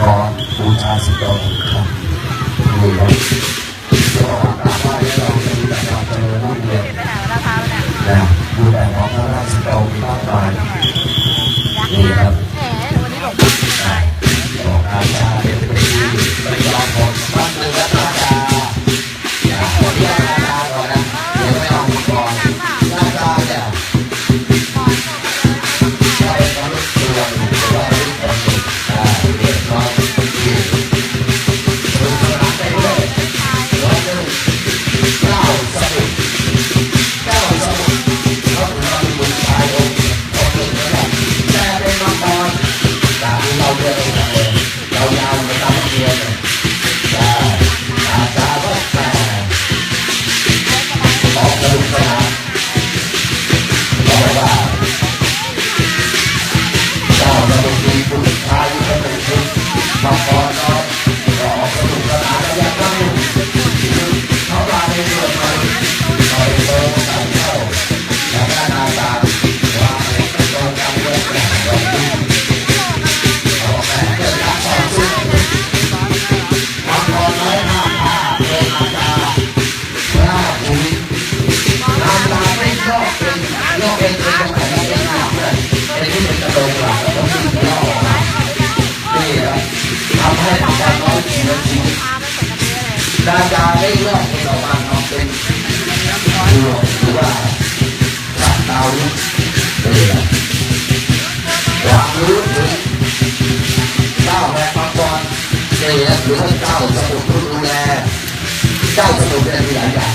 มังกรบูชาสิบดอกครับนี่ครับก็กราบไหว้แล้วเราจะมีแต่ความเจริญรุ่งเรืองไปไหนะนะคะเนี่ยนะดูแต่ของพระราชดำมากมาย เป็นโรคเป็นเป็นของของเป็นหน้าเพื่อนที่เป็นกระโดงหลังแล้วก็มีเล่านี่ครับทำให้อาจารย์น้อยเสียชีวิตพาไม่เหมือนกันเลยดาจาได้เลือกให้เรามาทำเป็นดวงหรือว่าพระดาวนี่แหละความรู้ถึงเจ้าแม่มังกรนี่นะหรือว่าเจ้าสมุทรผู้ดูแลเจ้าสมุทรเป็นหลายอย่าง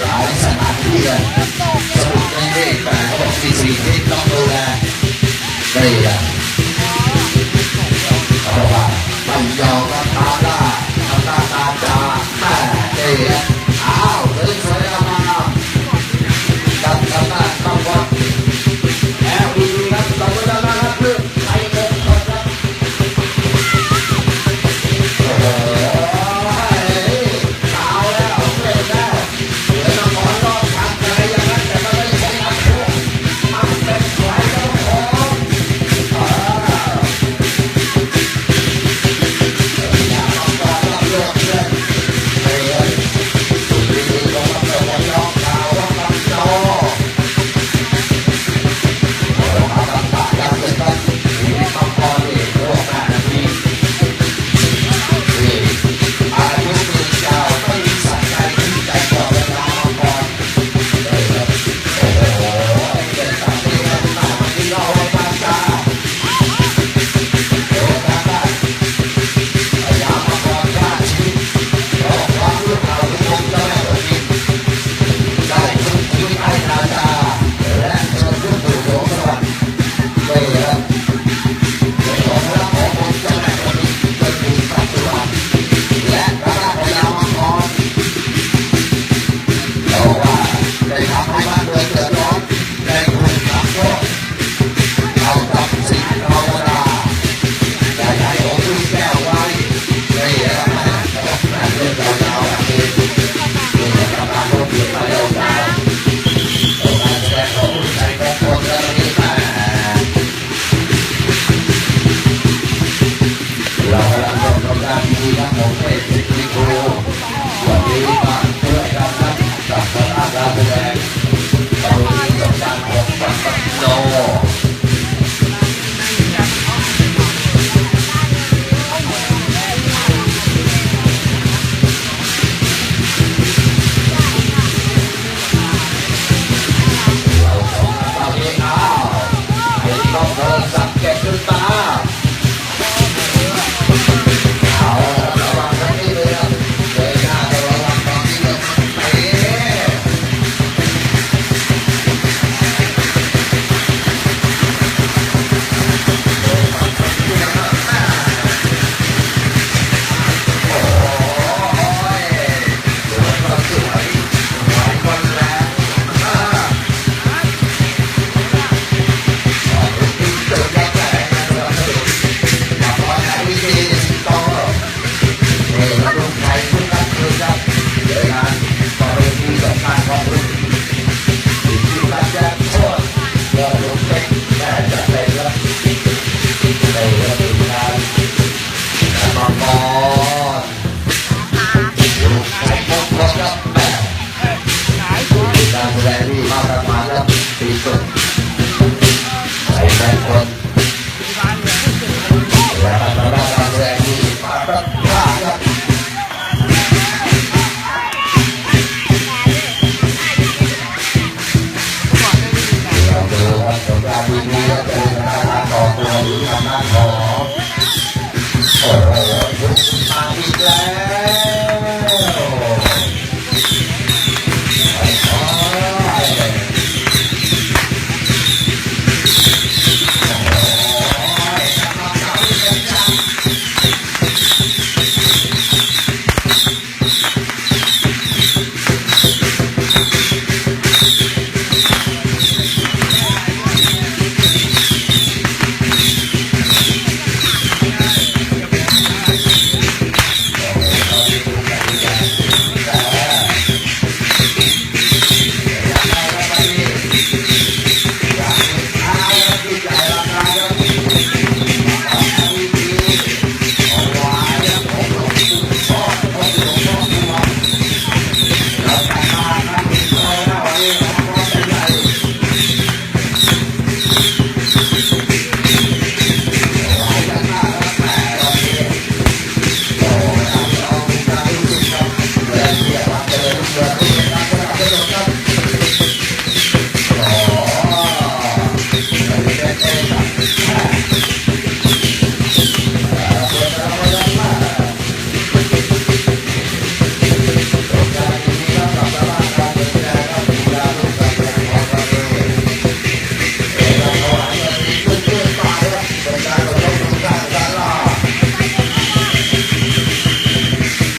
หลายสถานที่เลยโต Hey, back off his feet.